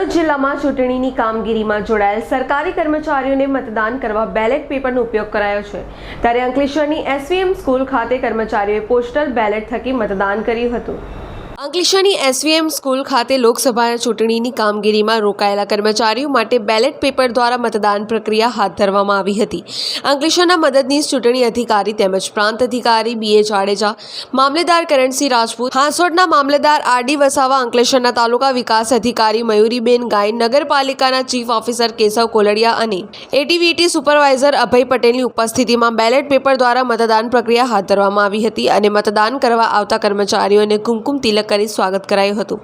જિલ્લામાં ચૂંટણીની કામગીરીમાં જોડાયેલ સરકારી કર્મચારીઓને મતદાન કરવા બેલેટ પેપરનો ઉપયોગ કરાયો છે. ત્યારે અંકલેશ્વરની એસવીએમ સ્કૂલ ખાતે કર્મચારીઓએ પોસ્ટલ બેલેટ થકી મતદાન કર્યું હતું. અંકલેશ્વરની એસવીએમ સ્કૂલ ખાતે લોકસભા ચૂંટણીની કામગીરીમાં રોકાયેલા કર્મચારીઓ માટે બેલેટ પેપર દ્વારા મતદાન પ્રક્રિયા હાથ ધરવામાં આવી હતી. અંકલેશ્વરના મદદનીશ ચૂંટણી અધિકારી તેમજ પ્રાંત અધિકારી બીએ જાડેજા, મામલેદાર કરણસિંહ રાજપૂત હાંસોડના મામલેદાર આરડી વસાવા, અંકલેશ્વરના તાલુકા વિકાસ અધિકારી મયુરીબેન ગાયન, નગરપાલિકાના ચીફ ઓફિસર કેશવ કોલડિયા અને એટીવીટી સુપરવાઇઝર અભય પટેલની ઉપસ્થિતિમાં બેલેટ પેપર દ્વારા મતદાન પ્રક્રિયા હાથ ધરવામાં આવી હતી અને મતદાન કરવા આવતા કર્મચારીઓને કુમકુમ તિલક કરી સ્વાગત કરાયું હતું.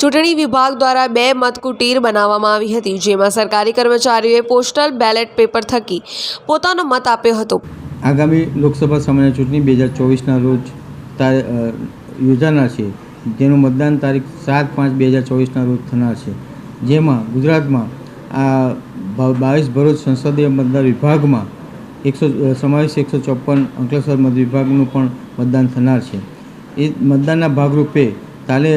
ચૂંટણી વિભાગ દ્વારા બે મતકુટીર બનાવવામાં આવી હતી, જેમાં સરકારી કર્મચારીઓએ પોસ્ટલ બેલેટ પેપર થકી પોતાનો મત આપ્યો હતો. આગામી લોકસભા સામાન્ય ચૂંટણી બે હજાર ચોવીસના રોજ યોજાનાર છે. જેનું મતદાન તારીખ સાત પાંચ બે હજાર ચોવીસના રોજ થનાર છે. જેમાં ગુજરાતમાં આ બાવીસ ભરૂચ સંસદીય મતદાર વિભાગમાં એકસો સમાવેશ એકસો ચોપન અંકલેશ્વર મત વિભાગનું પણ મતદાન થનાર છે. એ મતદાનના ભાગરૂપે તાલે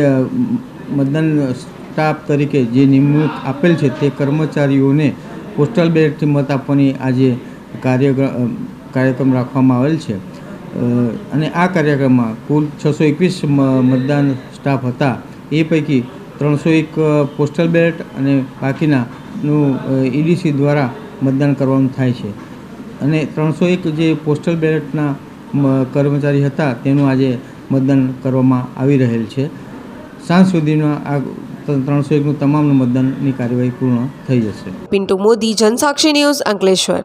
મતદાન સ્ટાફ તરીકે જે નિમણૂક આપેલ છે તે કર્મચારીઓને પોસ્ટલ બેલેટથી મત આપવાની આજે કાર્ય કાર્યક્રમ રાખવામાં આવેલ છે. અને આ કાર્યક્રમમાં કુલ છસો એકવીસ મતદાન સ્ટાફ હતા. એ પૈકી ત્રણસો એક પોસ્ટલ બેલેટ અને બાકીનાનું ઈડીસી દ્વારા મતદાન કરવાનું થાય છે. અને ત્રણસો એક જે પોસ્ટલ બેલેટના કર્મચારી હતા, તેનું આજે મતદાન કરવામાં આવી રહેલ છે. સાંજ સુધીમાં આ ત્રણસો એકનું તમામનું મતદાનની કાર્યવાહી પૂર્ણ થઈ જશે. પિન્ટુ મોદી, જનસાક્ષી ન્યૂઝ અંકલેશ્વર.